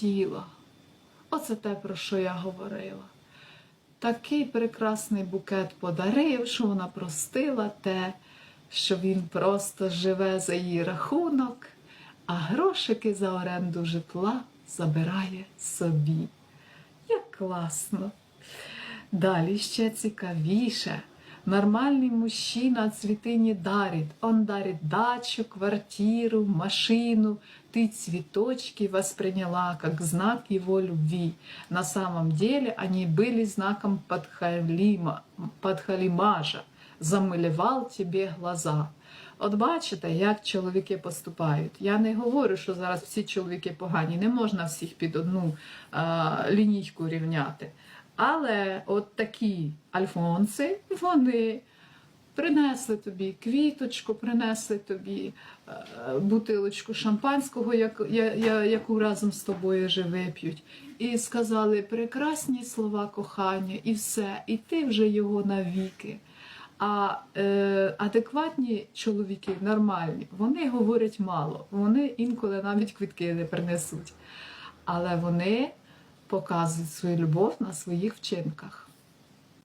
тіла. Оце те, про що я говорила. Такий прекрасний букет подарив, що вона простила те, що він просто живе за її рахунок, а грошики за оренду житла забирає собі. Як класно! Далі ще цікавіше. Нормальный мужчина цветы не дарит. Он дарит дачу, квартиру, машину. Ты цветочки восприняла как знак его любви. На самом деле они были знаком подхалима, подхалимажа. Замилював тебе глаза. От бачите, як чоловіки поступають. Я не говорю, що зараз всі чоловіки погані, не можна всіх під одну а, лінійку рівняти. Але от такі альфонси, вони принесли тобі квіточку, принесли тобі е, бутилочку шампанського, яку разом з тобою вже вип'ють, і сказали прекрасні слова кохання, і все, і ти вже його навіки. А е, адекватні чоловіки, нормальні, вони говорять мало, вони інколи навіть квітки не принесуть. Але вони показують свою любов на своїх вчинках.